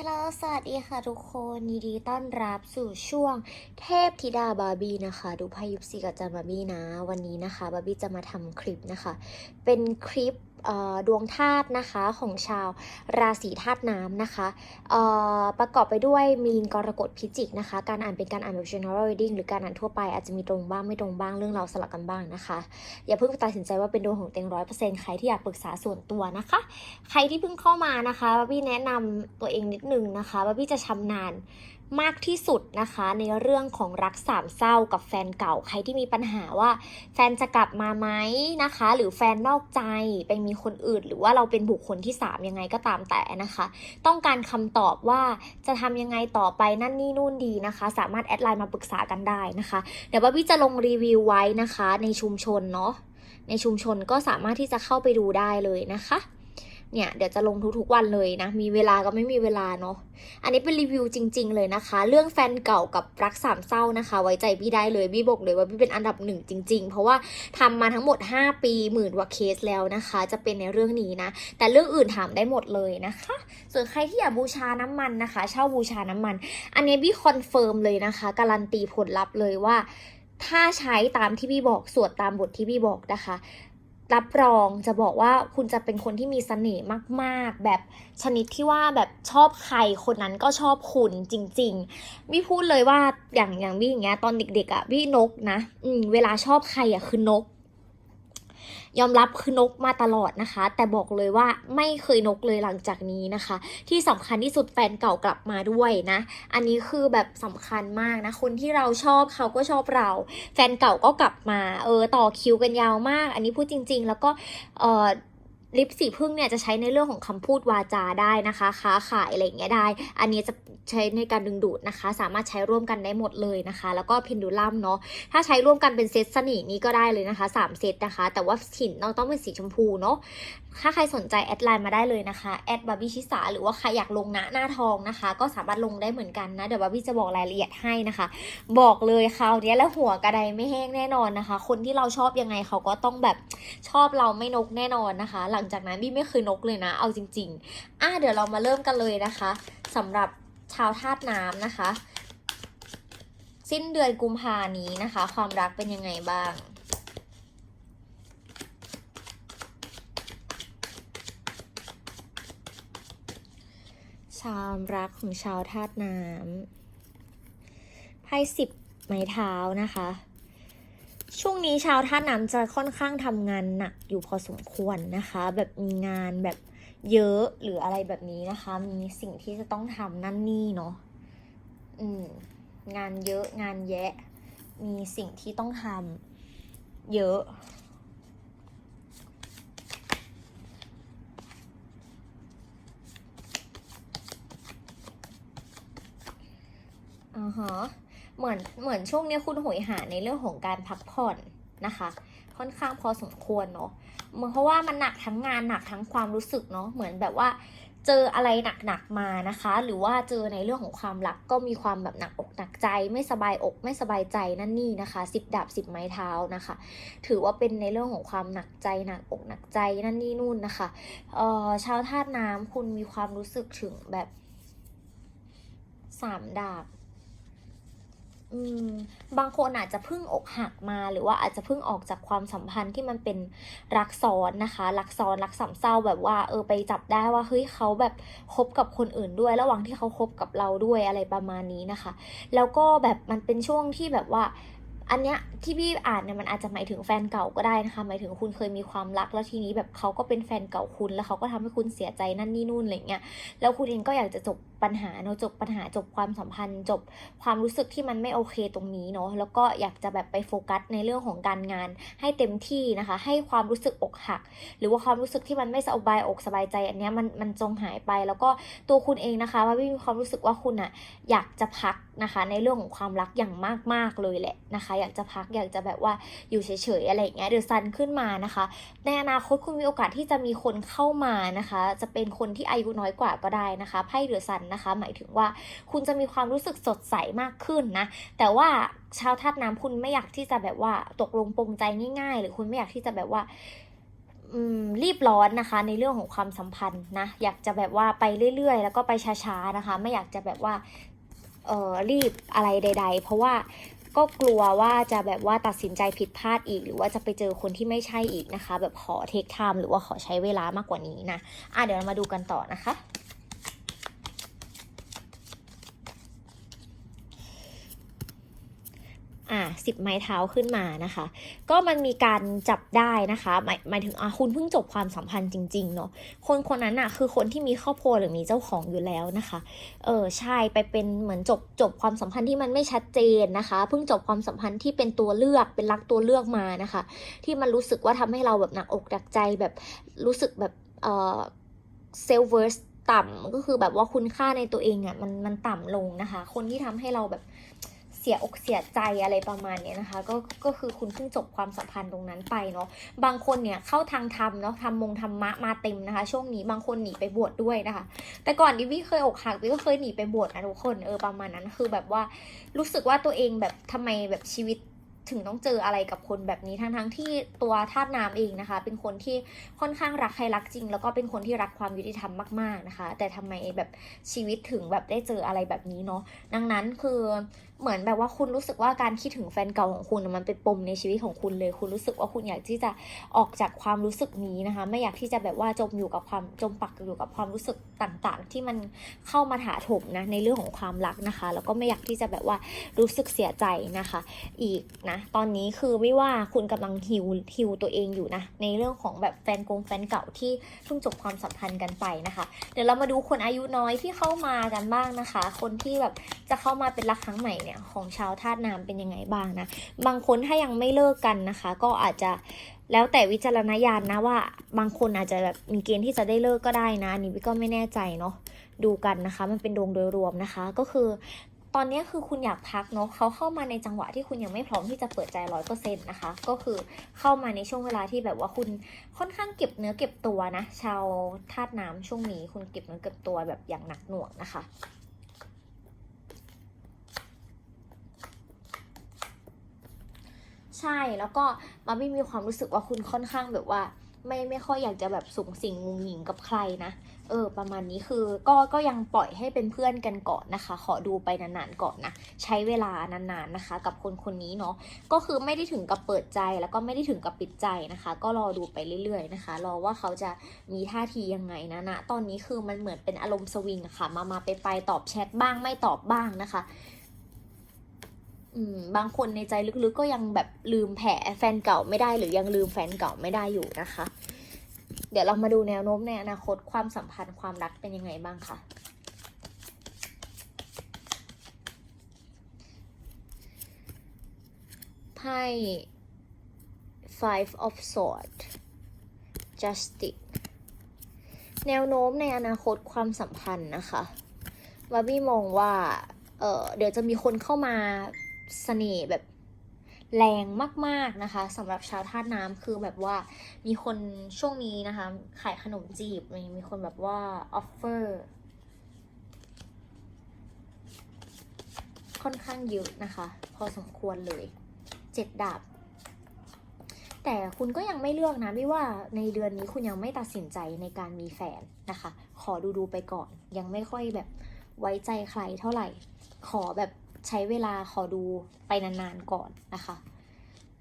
ฮลโลสวัสดีค่ะทุกคนยินดีต้อนรับสู่ช่วงเทพธิดาบาร์บี้นะคะ ดูพายุซีกับจันบาร์บี้นะ วันนี้นะคะบาร์บี้จะมาทำคลิปนะคะ เป็นคลิป ดวงธาตุนะคะของชาวราศีธาตุน้ำนะคะประกอบไปด้วยมีนกรกฎพิจิกนะคะ การอ่านเป็นการอ่านแบบ general reading หรือการอ่านทั่วไปอาจจะมีตรงบ้างไม่ตรงบ้างเรื่องเราสลับกันบ้างนะคะ อย่าเพิ่งตัดสินใจว่าเป็นดวงของเต็งร้อยเปอร์เซ็นต์ใครที่อยากปรึกษาส่วนตัวนะคะ ใครที่เพิ่งเข้ามานะคะบาร์บี้แนะนำตัวเองนิดนึงนะคะบาร์บี้จะชำนาญ มากที่สุดนะคะ ในเรื่องของรักสามเศร้ากับแฟนเก่าใครที่มีปัญหาว่า แฟนจะกลับมาไหมนะคะ หรือแฟนนอกใจไปมีคนอื่น หรือว่าเราเป็นบุคคลที่ 3 ยังไงก็ตามแต่นะคะ ต้องการคำตอบว่าจะทำยังไงต่อไปนั่นนี่นู่นดีนะคะ สามารถแอดไลน์มาปรึกษากันได้นะคะ เดี๋ยวบาร์บี้จะลงรีวิวไว้นะคะ ในชุมชนเนาะในชุมชนก็สามารถที่จะเข้าไปดูได้เลยนะคะ เนี่ยเดี๋ยวจะลงทุกๆวันเลยนะ มีเวลาก็ไม่มีเวลาเนาะอันนี้เป็นรีวิวจริง ๆ เลยนะคะ เรื่องแฟนเก่ากับรักสามเศร้านะคะ ไว้ใจพี่ได้เลยพี่บอกเลยว่าพี่เป็นอันดับหนึ่งจริง ๆ เพราะว่าทำมาทั้งหมด 5 ปีหมื่นกว่าเคสแล้วนะคะ จะเป็นในเรื่องนี้นะ แต่เรื่องอื่นถามได้หมดเลยนะคะ ส่วนใครที่อยากบูชาน้ำมันนะคะ เช่าบูชาน้ำมัน อันนี้พี่คอนเฟิร์มเลยนะคะ การันตีผลลัพธ์เลยว่าถ้าใช้ตามที่พี่บอก สวดตามบทที่พี่บอกนะคะ รับรองจะบอกว่าคุณจะเป็นคนที่มีเสน่ห์มากๆ แบบชนิดที่ว่าแบบชอบใครคนนั้นก็ชอบคุณจริงๆวิพูดเลยว่าอย่างอย่างวิอย่างเงี้ยตอนเด็กๆอะ่ะวินกนะ อืมเวลาชอบใครอะ่ะคือนก ยอมรับคือนกมาตลอดนะคะ แต่บอกเลยว่าไม่เคยนกเลยหลังจากนี้นะคะ ที่สำคัญที่สุดแฟนเก่ากลับมาด้วยนะ อันนี้คือแบบสำคัญมากนะ คนที่เราชอบเขาก็ชอบเรา แฟนเก่าก็กลับมา เออต่อคิวกันยาวมาก อันนี้พูดจริง ๆ แล้วก็เออ ลิปสีพึ่งเนี่ยจะใช้ในเรื่องของคำพูดวาจาได้นะคะค้าขายอะไรอย่างเงี้ยได้ อันนี้จะใช้ในการดึงดูดนะคะ สามารถใช้ร่วมกันได้หมดเลยนะคะ แล้วก็เพนดูลัมเนาะถ้าใช้ร่วมกันเป็นเซตสนินี้ก็ได้เลยนะคะ 3 เซตนะคะ แต่ว่าสินต้องเป็นสีชมพูเนาะ ถ้าใครสนใจแอดไลน์มาได้เลยนะคะแอดบาร์บี้ชิสาหรือว่าใครอยากลงหน้าหน้าทองนะคะ ก็สามารถลงได้เหมือนกันนะ เดี๋ยวบาร์บี้จะบอกรายละเอียดให้นะคะ บอกเลยคราวนี้แล้วหัวกระไดไม่แห้งแน่นอนนะคะ คนที่เราชอบยังไงเขาก็ต้องแบบชอบเราไม่นกแน่นอนนะคะ หลังจากนั้นบี้ไม่เคยนกเลยนะ เอาจริง ๆ อะเดี๋ยวเรามาเริ่มกันเลยนะคะสำหรับชาวธาตุน้ำนะคะ สิ้นเดือนกุมภานี้นะคะ ความรักเป็นยังไงบ้าง ชามรักของชาวธาตุน้ำไพ่สิบไม้เท้านะคะ ช่วงนี้ชาวธาตุน้ำจะค่อนข้างทำงานหนักอยู่พอสมควรนะคะ แบบมีงานแบบเยอะหรืออะไรแบบนี้นะคะ มีสิ่งที่จะต้องทำนั่นนี่เนาะอืมงานเยอะงานแยะ มีสิ่งที่ต้องทำเยอะ ฮะเหมือนเหมือนช่วงนี้คุณโหยหาในเรื่องของการพักผ่อนนะคะ ค่อนข้างพอสมควรเนาะเพราะว่ามันหนักทั้งงานหนักทั้งความรู้สึกเนาะเหมือนแบบว่าเจออะไรหนักๆมานะคะ หรือว่าเจอในเรื่องของความรักก็มีความแบบหนักอกหนักใจ ไม่สบายอกไม่สบายใจนั่นนี่นะคะสิบดาบสิบไม้เท้านะคะ ถือว่าเป็นในเรื่องของความหนักใจหนักอกหนักใจนั่นนี่นู่นนะคะเอ่อชาวธาตุน้ำคุณมีความรู้สึกถึงแบบสามดาบ บางคนอาจจะเพิ่งอกหักมาหรือว่าอาจจะเพิ่งออกจากความสัมพันธ์ที่มันเป็นรักซ้อนนะคะ รักซ้อนรักสามเศร้าแบบว่าเออไปจับได้ว่าเฮ้ยเขาแบบคบกับคนอื่นด้วย ระหว่างที่เขาคบกับเราด้วยอะไรประมาณนี้นะคะ แล้วก็แบบมันเป็นช่วงที่แบบว่า อันเนี้ยที่พี่อ่านเนี่ยมันอาจจะหมายถึงแฟนเก่าก็ได้นะคะ หมายถึงคุณเคยมีความรักแล้วทีนี้แบบเขาก็เป็นแฟนเก่าคุณแล้วเขาก็ทำให้คุณเสียใจนั่นนี่นู่นอะไรเงี้ยแล้วคุณเองก็อยากจะจบปัญหาเนอะจบปัญหาจบความสัมพันธ์ จบความรู้สึกที่มันไม่โอเคตรงนี้เนาะแล้วก็อยากจะแบบไปโฟกัสในเรื่องของการงาน ให้เต็มที่นะคะ ให้ความรู้สึกอกหัก หรือว่าความรู้สึกที่มันไม่สบายอกสบายใจ อันเนี้ยมันมันจงหายไป แล้วก็ตัวคุณเองนะคะว่าพี่มีความรู้สึกว่าคุณอะอยากจะพักนะคะ ในเรื่องของความรักอย่างมากๆเลยแหละนะคะอยากจะพักอยากจะแบบว่าอยู่เฉยๆอะไรอย่างเงี้ยเดือดซันขึ้นมานะคะ ในอนาคตคุณมีโอกาสที่จะมีคนเข้ามานะคะ จะเป็นคนที่อายุน้อยกว่าก็ได้นะคะไพ่เดือดซันนะคะ หมายถึงว่าคุณจะมีความรู้สึกสดใสมากขึ้นนะแต่ว่าชาวธาตุน้ำคุณไม่อยากที่จะแบบว่าตกลงปรงใจง่ายๆ หรือคุณไม่อยากที่จะแบบว่ารีบร้อนนะคะในเรื่องของความสัมพันธ์นะอยากจะแบบว่าไปเรื่อยๆ แล้วก็ไปช้าๆนะคะ ไม่อยากจะแบบว่าเออรีบอะไรใด ๆ เพราะว่า ก็กลัวว่าจะแบบว่าตัดสินใจผิดพลาดอีก หรือว่าจะไปเจอคนที่ไม่ใช่อีกนะคะ แบบขอเทคไทม์หรือว่าขอใช้เวลามากกว่านี้นะอะเดี๋ยวเรามาดูกันต่อนะคะ สิบไม้เท้าขึ้นมานะคะ ก็มันมีการจับได้นะคะหมายหมายถึงอะคุณเพิ่งจบความสัมพันธ์จริง ๆ เนาะคนคนนั้นอะคือคนที่มีครอบครัวหรือมีเจ้าของอยู่แล้วนะคะเออใช่ไปเป็นเหมือนจบจบความสัมพันธ์ที่มันไม่ชัดเจนนะคะเพิ่งจบความสัมพันธ์ที่เป็นตัวเลือกเป็นรักตัวเลือกมานะคะ ที่มันรู้สึกว่าทำให้เราแบบหนักอกหนักใจแบบรู้สึกแบบเออเซลเวอร์สต่ำก็คือแบบว่าคุณค่าในตัวเองอะมันมันต่ำลงนะคะ คนที่ทำให้เราแบบ สียอกเสียใจอะไรประมาณเนี้ยนะคะก็ก็คือคุณเพิ่งจบความสัมพันธ์ตรงนั้นไปเนาะบางคนเนี่ยเข้าทางธรรมเนาะทำมงธรรมะมาเต็มนะคะ ช่วงนี้บางคนหนีไปบวชดด้วยนะคะ แต่ก่อนดิวี่เคยอกหักดิก็เคยหนีไปบวชนะทุกคนเออประมาณนั้นคือแบบว่ารู้สึกว่าตัวเองแบบทำไมแบบชีวิตถึงต้องเจออะไรกับคนแบบนี้ทั้งทั้งๆที่ตัวธาตุน้ำเองนะคะ เป็นคนที่ค่อนข้างรักใครรักจริง แล้วก็เป็นคนที่รักความยุติธรรมมาก ๆนะคะ แต่ทำไมแบบชีวิตถึงแบบได้เจออะไรแบบนี้เนาะดังนั้นคือ เหมือนแบบว่าคุณรู้สึกว่าการคิดถึงแฟนเก่าของคุณมันเป็นปมในชีวิตของคุณเลย คุณรู้สึกว่าคุณอยากที่จะออกจากความรู้สึกนี้นะคะ ไม่อยากที่จะแบบว่าจมอยู่กับความจมปักอยู่กับความรู้สึกต่างๆ ที่มันเข้ามาถาโถมนะในเรื่องของความรักนะคะ แล้วก็ไม่อยากที่จะแบบว่ารู้สึกเสียใจนะคะ อีกนะตอนนี้คือไม่ว่าคุณกำลังฮิวฮิวตัวเองอยู่นะในเรื่องของแบบแฟนกงแฟนเก่าที่เพิ่งจบความสัมพันธ์กันไปนะคะ เดี๋ยวเรามาดูคนอายุน้อยที่เข้ามากันบ้างนะคะ คนที่แบบจะเข้ามาเป็นรักครั้งใหม่เนี่ยของชาวธาตุน้ำเป็นยังไงบ้างนะ บางคนถ้ายังไม่เลิกกันนะคะ ก็อาจจะแล้วแต่วิจารณญาณนะว่า บางคนอาจจะแบบมีเกณฑ์ที่จะได้เลิกก็ได้นะอันนี้ก็ไม่แน่ใจเนาะดูกันนะคะ มันเป็นดวงโดยรวมนะคะ ก็คือตอนนี้คือคุณอยากพักเนาะเขาเข้ามาในจังหวะที่คุณยังไม่พร้อมที่จะเปิดใจร้อยเปอร์เซ็นต์นะคะ ก็คือเข้ามาในช่วงเวลาที่แบบว่าคุณค่อนข้างเก็บเนื้อเก็บตัวนะ ชาวธาตุน้ำช่วงนี้คุณเก็บเนื้อเก็บตัวแบบอย่างหนักหน่วงนะคะ ใช่แล้วก็มาไม่มีความรู้สึกว่าคุณค่อนข้างแบบว่า ไม่ไม่ค่อยอยากจะแบบสูงสิงงุงหงิงกับใครนะเออ ประมาณนี้คือก็ก็ยังปล่อยให้เป็นเพื่อนกันก่อนนะคะ ขอดูไปนานๆก่อนนะ ใช้เวลานานๆนะคะ กับคนคนนี้เนาะก็คือไม่ได้ถึงกับเปิดใจแล้วก็ไม่ได้ถึงกับปิดใจนะคะ ก็รอดูไปเรื่อยๆนะคะ รอว่าเขาจะมีท่าทียังไงนะนะตอนนี้คือมันเหมือนเป็นอารมณ์สวิงอะค่ะ มามาไปไปตอบแชทบ้างไม่ตอบบ้างนะคะ บางคนในใจลึกๆก็ยังแบบลืมแผลแฟนเก่าไม่ได้ หรือยังลืมแฟนเก่าไม่ได้อยู่นะคะ เดี๋ยวเรามาดูแนวโน้มในอนาคตความสัมพันธ์ความรักเป็นยังไงบ้างค่ะไพ่ five of swords justice แนวโน้มในอนาคตความสัมพันธ์นะคะบาร์บี้มองว่าเเดี๋ยวจะมีคนเข้ามา เสน่ห์แบบแรงมากๆนะคะสำหรับชาวธาตุน้ำคือแบบว่ามีคนช่วงนี้นะคะขายขนมจีบมีมีคนแบบว่าออฟเฟอร์ค่อนข้างเยอะนะคะ พอสมควรเลยเจ็ดดาบแต่คุณก็ยังไม่เลือกนะไม่ว่าในเดือนนี้คุณยังไม่ตัดสินใจในการมีแฟนนะคะ ขอดูดูๆไปก่อน ยังไม่ค่อยแบบไว้ใจใครเท่าไหร่ ขอแบบ ใช้เวลาขอดูไปนานๆก่อนนะคะ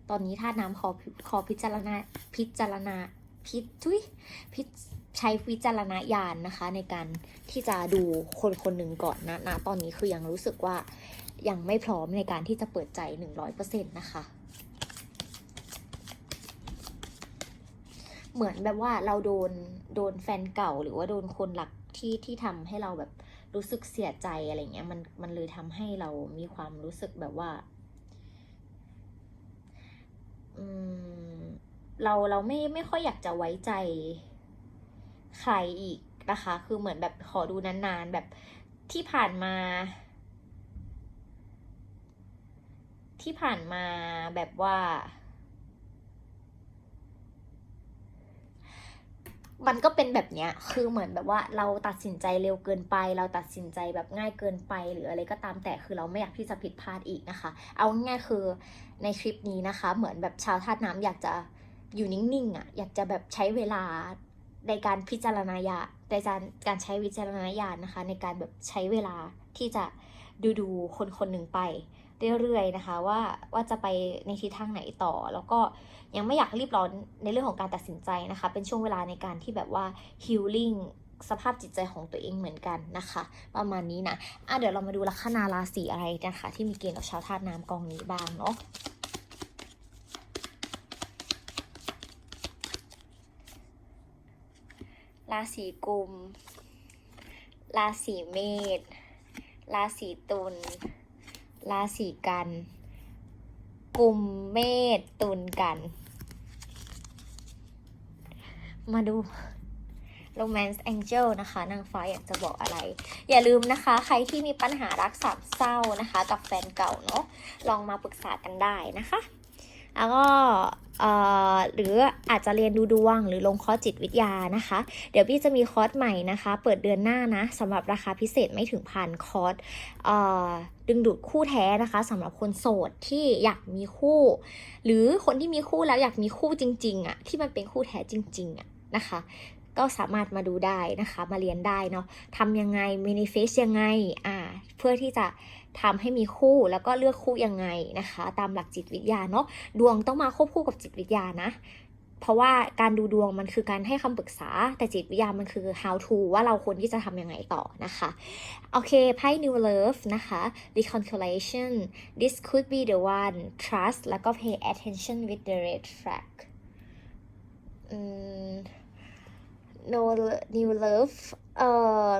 ตอนนี้ท่าตุน้ำขอขอพิจารณาพิจารณาพิทุยพิใช้วิจารณญาณนะคะ ในการที่จะดูคนคนหนึ่งก่อนนะนะตอนนี้คือยังรู้สึกว่ายังไม่พร้อมในการที่จะเปิดใจ 100%นะคะ เหมือนแบบว่าเราโดนโดนแฟนเก่าหรือว่าโดนคนหลักที่ที่ทำให้เราแบบ รู้สึกเสียใจอะไรเงี้ยมันมันเลยทำให้เรามีความรู้สึกแบบว่าอืมเราเราไม่ไม่ค่อยอยากจะไว้ใจใครอีกนะคะ คือเหมือนแบบขอดูนานๆแบบที่ผ่านมา ที่ผ่านมาแบบว่า มันก็เป็นแบบเนี้ย คือเหมือนแบบว่าเราตัดสินใจเร็วเกินไป เราตัดสินใจแบบง่ายเกินไป หรืออะไรก็ตามแต่คือเราไม่อยากที่จะผิดพลาดอีกนะคะ เอาง่ายคือในคลิปนี้นะคะ เหมือนแบบชาวธาตุน้ำอยากจะอยู่นิ่งๆอะ อยากจะแบบใช้เวลาในการพิจารณาญาในการการใช้วิจารณญาณนะคะ ในการแบบใช้เวลาที่จะดูดูคนคนหนึ่งไป เรื่อยๆนะคะว่าว่าจะไปในทิศทางไหนต่อ แล้วก็ยังไม่อยากรีบร้อนในเรื่องของการตัดสินใจนะคะ เป็นช่วงเวลาในการที่แบบว่า healing สภาพจิตใจของตัวเองเหมือนกันนะคะ ประมาณนี้นะอะเดี๋ยวเรามาดูลัคนาราศีอะไรนะคะ ที่มีเกณฑ์กับชาวธาตุน้ำกองนี้บ้างเนาะราศีกุม ราศีเมษ ราศีตุล ราศีกันกลุ่มเมษตุลกัน มาดู Romance Angel นะคะ นางฟ้าอยากจะบอกอะไร อย่าลืมนะคะ ใครที่มีปัญหารักสามเศร้านะคะ กับแฟนเก่าเนาะลองมาปรึกษากันได้นะคะ แล้วก็หรืออาจจะเรียนดูดวงหรือลงคอร์สจิตวิทยานะคะ เดี๋ยวพี่จะมีคอร์สใหม่นะคะ เปิดเดือนหน้านะสำหรับราคาพิเศษไม่ถึงพันคอร์สดึงดูดคู่แท้นะคะสำหรับคนโสดที่อยากมีคู่ หรือคนที่มีคู่แล้วอยากมีคู่จริงๆอะ่ะที่มันเป็นคู่แท้จริงๆอะ่ะนะคะ ก็สามารถมาดูได้นะคะมาเรียนได้เนาะทำยังไง manifest ยังไงอ่าเพื่อที่จะทำให้มีคู่แล้วก็เลือกคู่ยังไงนะคะ ตามหลักจิตวิทยาเนาะดวงต้องมาควบคู่กับจิตวิทยานะเพราะว่าการดูดวงมันคือการให้คำปรึกษาแต่จิตวิทยามันคือ how to ว่าเราควรที่จะทำยังไงต่อนะคะ โอเค ไพ่ new love นะคะ reconciliation this could be the one trust แล้วก็ pay attention with the red flag อืม no new love เอ่อ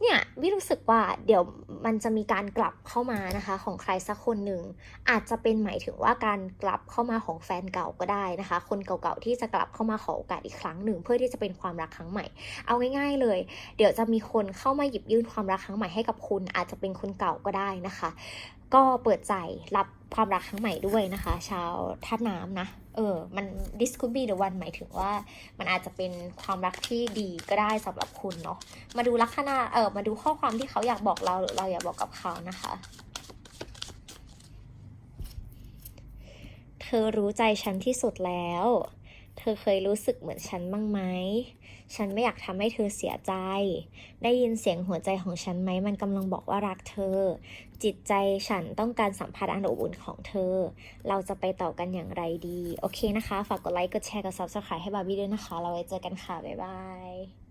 เนี่ยวิรู้สึกว่าเดี๋ยวมันจะมีการกลับเข้ามานะคะของใครสักคนหนึ่ง อาจจะเป็นหมายถึงว่าการกลับเข้ามาของแฟนเก่าก็ได้นะคะ คนเก่าๆที่จะกลับเข้ามาขอโอกาสอีกครั้งหนึ่ง เพื่อที่จะเป็นความรักครั้งใหม่ เอาง่าย ๆเลย เดี๋ยวจะมีคนเข้ามาหยิบยื่นความรักครั้งใหม่ให้กับคุณ อาจจะเป็นคนเก่าก็ได้นะคะ ก็เปิดใจรับความรักครั้งใหม่ด้วยนะคะ ชาวท่าน้ำนะ เออ มัน this could be the one หมายถึงว่า มันอาจจะเป็นความรักที่ดีก็ได้สำหรับคุณเนาะ มาดูลักษณะเออมาดูข้อความที่เขาอยากบอกเราหรือเราอยากบอกกับเขานะคะ เธอรู้ใจฉันที่สุดแล้ว เธอเคยรู้สึกเหมือนฉันบ้างไหม ฉันไม่อยากทำให้เธอเสียใจ ได้ยินเสียงหัวใจของฉันไหมมันกำลังบอกว่ารักเธอ จิตใจฉันต้องการสัมผัสอันอบอุ่นของเธอ เราจะไปต่อกันอย่างไรดี โอเคนะคะ ฝากกดไลค์ กดแชร์ กด subscribe ให้บาร์บี้ด้วยนะคะ เราไว้เจอกันค่ะ บ๊ายบาย